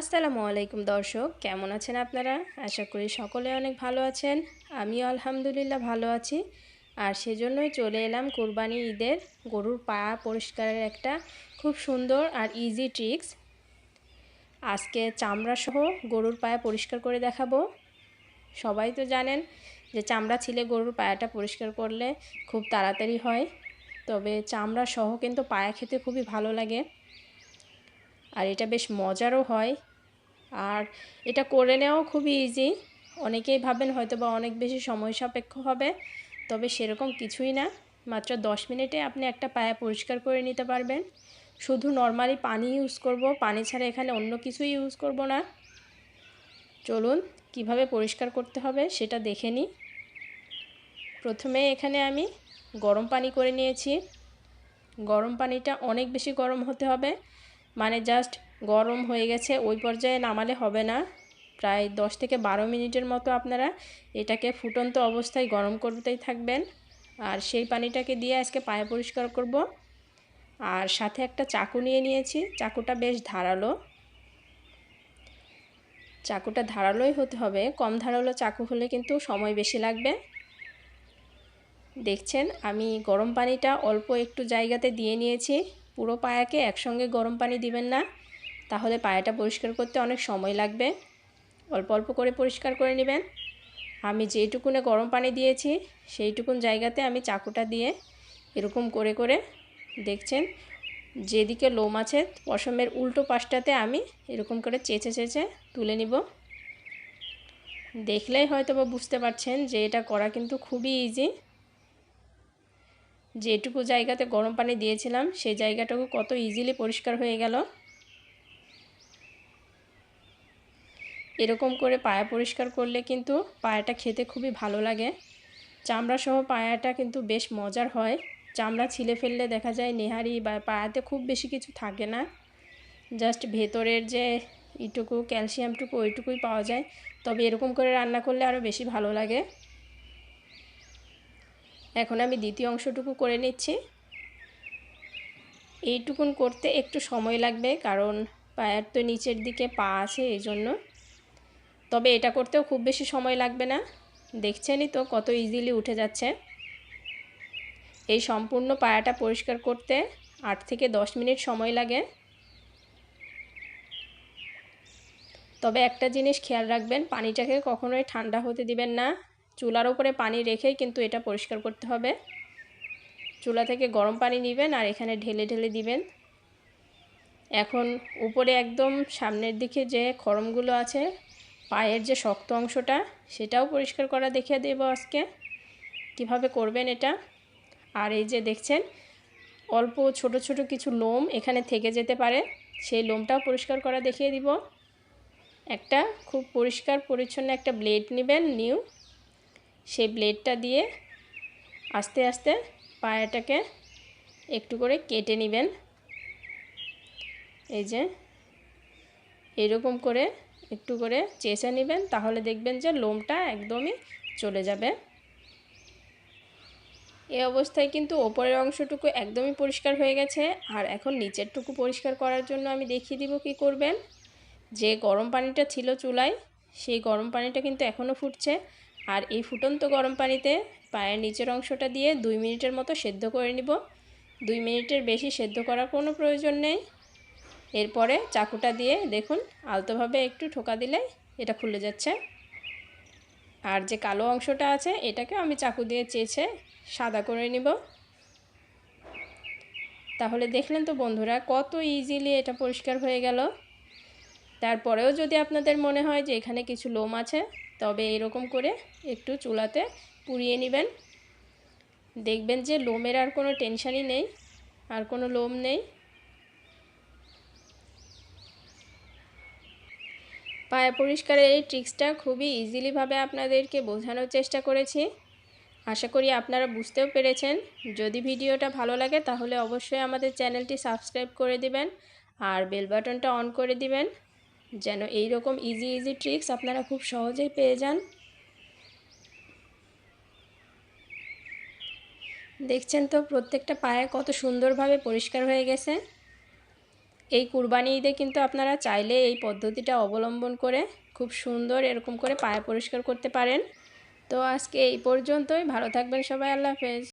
আসসালামু আলাইকুম দর্শক, কেমন আছেন আপনারা? আশা করি সকলে অনেক ভালো আছেন। আমিও আলহামদুলিল্লাহ ভালো আছি। আর সেজন্যই চলে এলাম কোরবানি ঈদের গরুর পা পরিষ্কারের একটা খুব সুন্দর আর ইজি ট্রিক্স আজকে চামড়া সহ গরুর পায়া পরিষ্কার করে দেখাবো। সবাই তো জানেন যে চামড়া ছিলে গরুর পায়াটা পরিষ্কার করলে খুব তাড়াতাড়ি হয়। তবে চামড়া সহ কিন্তু পায়া খেতে খুবই ভালো লাগে। আর এটা বেশ মজারও হয়। আর এটা করে নেওয়াও খুবই ইজি অনেকেই ভাবেন হয়তো বা অনেক বেশি সময় সাপেক্ষ হবে, তবে সেরকম কিছুই না। মাত্র দশ মিনিটে আপনি একটা পায়া পরিষ্কার করে নিতে পারবেন। শুধু নর্মালি পানি ইউজ করব, পানি ছাড়া এখানে অন্য কিছুই ইউজ করব না। চলুন, কীভাবে পরিষ্কার করতে হবে সেটা দেখে নিই। প্রথমে এখানে আমি গরম পানি করে নিয়েছি। গরম পানিটা অনেক বেশি গরম হতে হবে। মানে জাস্ট গরম হয়ে গেছে, ওই পর্যায়ে নামালে হবে না। প্রায় দশ থেকে বারো মিনিটের মতো আপনারা এটাকে ফুটন্ত অবস্থায় গরম করতেই থাকবেন। আর সেই পানিটাকে দিয়ে আজকে পায়ে পরিষ্কার করব। আর সাথে একটা চাকু নিয়ে নিয়েছি, চাকুটা বেশ ধারালো। চাকুটা ধারালোই হতে হবে, কম ধারালো চাকু হলে কিন্তু সময় বেশি লাগবে। দেখছেন, আমি গরম পানিটা অল্প একটু জায়গাতে দিয়ে নিয়েছি। পুরো পায়াকে একসঙ্গে গরম পানি দিবেন না। তাহলে পায়াটা পরিষ্কার করতে অনেক সময় লাগবে। অল্প অল্প করে পরিষ্কার করে নেবেন। আমি যেইটুকুনে গরম পানি দিয়েছি, সেইটুকুন জায়গাতে আমি চাকুটা দিয়ে এরকম করে করে দেখছেন, যেদিকে লোম আছে পশমের উল্টো পাশটাতে আমি এরকম করে চেঁচে চেঁচে তুলে নিব। দেখলেই হয়তো বা বুঝতে পারছেন যে এটা করা কিন্তু খুবই ইজি যেটুকু জায়গাতে গরম পানি দিয়েছিলাম, সেই জায়গাটুকু কত ইজিলি পরিষ্কার হয়ে গেল। এরকম করে পায়া পরিষ্কার করলে কিন্তু পায়াটা খেতে খুবই ভালো লাগে। চামড়া সহ পায়াটা কিন্তু বেশ মজার হয়। চামড়া ছিলে ফেললে দেখা যায় নেহারি বা পায়াতে খুব বেশি কিছু থাকে না। জাস্ট ভেতরের যে ইটুকু ক্যালসিয়ামটুকু ওইটুকুই পাওয়া যায়। তবে এরকম করে রান্না করলে আরও বেশি ভালো লাগে। এখন আমি দ্বিতীয় অংশটুকু করে নিচ্ছি। এইটুকুন করতে একটু সময় লাগবে, কারণ পায়ের তো নিচের দিকে পা আছে এই জন্য তবে এটা করতেও খুব বেশি সময় লাগবে না। দেখছেনই তো কত ইজিলি উঠে যাচ্ছে। এই সম্পূর্ণ পায়াটা পরিষ্কার করতে আট থেকে দশ মিনিট সময় লাগে। তবে একটা জিনিস খেয়াল রাখবেন, পানিটাকে কখনোই ঠান্ডা হতে দিবেন না। চুলার উপরে পানি রেখেই কিন্তু এটা পরিষ্কার করতে হবে। চুলা থেকে গরম পানি নেবেন আর এখানে ঢেলে ঢেলে দিবেন। এখন উপরে একদম সামনের দিকে যে খরমগুলো আছে, পায়ের যে শক্ত অংশটা, সেটাও পরিষ্কার করা দেখিয়ে দেবো আজকে। কীভাবে করবেন এটা? আর এই যে দেখছেন, অল্প ছোট ছোট কিছু লোম এখানে থেকে যেতে পারে, সেই লোমটাও পরিষ্কার করা দেখিয়ে দিব। একটা খুব পরিষ্কার পরিচ্ছন্ন একটা ব্লেড নেবেন, নিউ। সেই ব্লেডটা দিয়ে আস্তে আস্তে পায়াটাকে একটু করে কেটে নেবেন। এই যে এরকম করে একটু করে চেঁচে নেবেন, তাহলে দেখবেন যে লোমটা একদমই চলে যাবে। এ অবস্থায় কিন্তু ওপরের অংশটুকু একদমই পরিষ্কার হয়ে গেছে। আর এখন নিচেরটুকু পরিষ্কার করার জন্য আমি দেখিয়ে দিব কি করবেন। যে গরম পানিটা ছিল চুলায়, সেই গরম পানিটা কিন্তু এখনও ফুটছে। আর এই ফুটন্ত গরম পানিতে পায়ের নিচের অংশটা দিয়ে দুই মিনিটের মতো সেদ্ধ করে নিব। দুই মিনিটের বেশি সেদ্ধ করার কোনো প্রয়োজন নেই। এরপরে চাকুটা দিয়ে দেখুন, আলতোভাবে একটু ঠোকা দিলে এটা খুলে যাচ্ছে। আর যে কালো অংশটা আছে এটাকে আমি চাকু দিয়ে চেয়েছে সাদা করে নিব। তাহলে দেখলেন তো বন্ধুরা, কত ইজিলি এটা পরিষ্কার হয়ে গেল। তারপরেও যদি আপনাদের মনে হয় যে এখানে কিছু লোম আছে, তবে এরকম করে একটু চুলাতে পুড়িয়ে নেবেন। দেখবেন যে লোমের আর কোনো টেনশানই নেই, আর কোনো লোম নেই। পায়া পরিষ্কারের এই ট্রিক্সটা খুবই ইজিলিভাবে আপনাদেরকে বোঝানোর চেষ্টা করেছি। আশা করি আপনারা বুঝতেও পেরেছেন। যদি ভিডিওটা ভালো লাগে, তাহলে অবশ্যই আমাদের চ্যানেলটি সাবস্ক্রাইব করে দিবেন, আর বেল বাটনটা অন করে দিবেন। যেন এই রকম ইজি ইজি ট্রিক্স আপনারা খুব সহজেই পেয়ে যান। দেখছেন তো, প্রত্যেকটা পায়ে কত সুন্দরভাবে পরিষ্কার হয়ে গেছে। এই কুরবানি ঈদে কিন্তু আপনারা চাইলে এই পদ্ধতিটা অবলম্বন করে খুব সুন্দর এরকম করে পায়ে পরিষ্কার করতে পারেন। তো আজকে এই পর্যন্তই, ভালো থাকবেন সবাই, আল্লাহ হাফেজ।